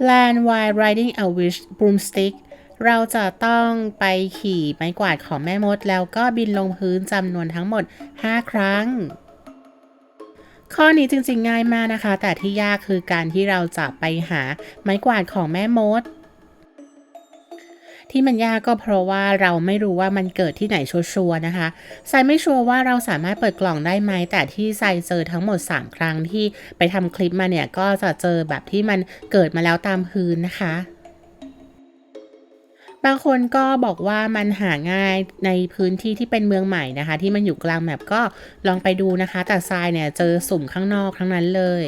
Land while riding a wish broomstick เราจะต้องไปขี่ไม้กวาดของแม่มด แล้วก็บินลงพื้นจำนวนทั้งหมด 5 ครั้ง ข้อนี้จริงๆง่ายมากนะคะ แต่ที่ยากคือการที่เราจะไปหาไม้กวาดของแม่มด ที่มันยากก็เพราะว่าเราไม่รู้ว่ามันเกิดที่ไหนชัวร์นะคะไซไม่ชัวร์ว่าเราสามารถเปิดกล่องได้ไหม แต่ที่ไซเจอทั้งหมด 3 ครั้งที่ไปทำคลิปมาเนี่ยก็จะเจอแบบที่มันเกิดมาแล้วตามพื้นนะคะบางคนก็บอกว่ามันหาง่ายในพื้นที่ที่เป็นเมืองใหม่นะคะ ที่มันอยู่กลางแมปก็ลองไปดูนะคะ แต่ทรายเนี่ยเจอสุ่มข้างนอกทั้งนั้นเลย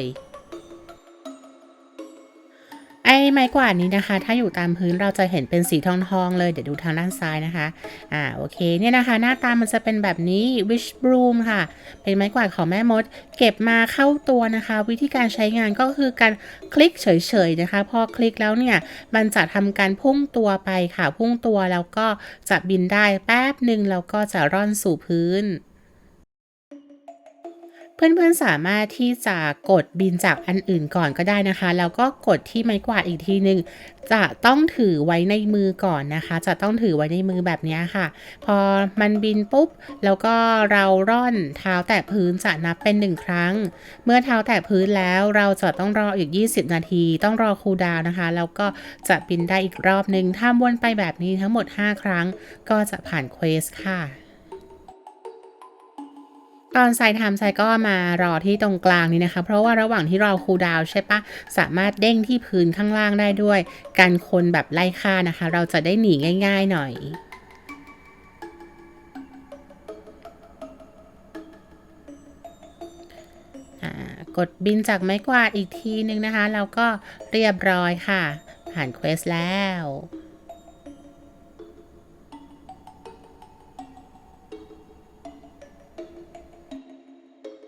ไอ้ไม้กวาดนี้นะคะ ถ้าอยู่ตามพื้นเราจะเห็นเป็นสีทองทองๆเลย เดี๋ยวดูทางด้านซ้ายนะคะ อ่า โอเค เนี่ยนะคะ หน้าตามันจะเป็นแบบนี้ wish broom ค่ะ เป็นไม้กวาดของแม่มด เก็บมาเข้าตัวนะคะ วิธีการใช้งานก็คือการคลิกเฉยๆนะคะ พอคลิกแล้วเนี่ย มันจะทำการพุ่งตัวไปค่ะ พุ่งตัวแล้วก็จะบินได้แป๊บหนึ่งแล้วก็จะร่อนสู่พื้น เพื่อนๆสามารถที่จะกดบินจากอันอื่นก่อนก็ได้นะคะ แล้วก็กดที่ไม้กวาดอีกทีหนึ่งจะต้องถือไว้ในมือก่อนนะคะ จะต้องถือไว้ในมือแบบนี้ค่ะ พอมันบินปุ๊บ แล้วก็เราร่อนเท้าแตะพื้นจะนับเป็นหนึ่งครั้ง เมื่อเท้าแตะพื้นแล้วเราจะต้องรออีก 20 นาที ต้องรอคูดาวน์นะคะ แล้วก็จะบินได้อีกรอบหนึ่งถ้าวนไปแบบนี้ทั้งหมด 5 ครั้ง ก็จะผ่านเควสค่ะ ตอนไซทำไซก็มารอที่ตรงกลางนี้นะคะ เพราะว่าระหว่างที่รอคูดาวใช่ปะสามารถเด้งที่พื้นข้างล่างได้ด้วย การคนแบบไล่ฆ่านะคะ เราจะได้หนีง่าย ๆหน่อยอกดบินจากไม้กวาดอีกทีนึงนะคะแล้วก็เรียบร้อยค่ะ ผ่านเควสแล้ว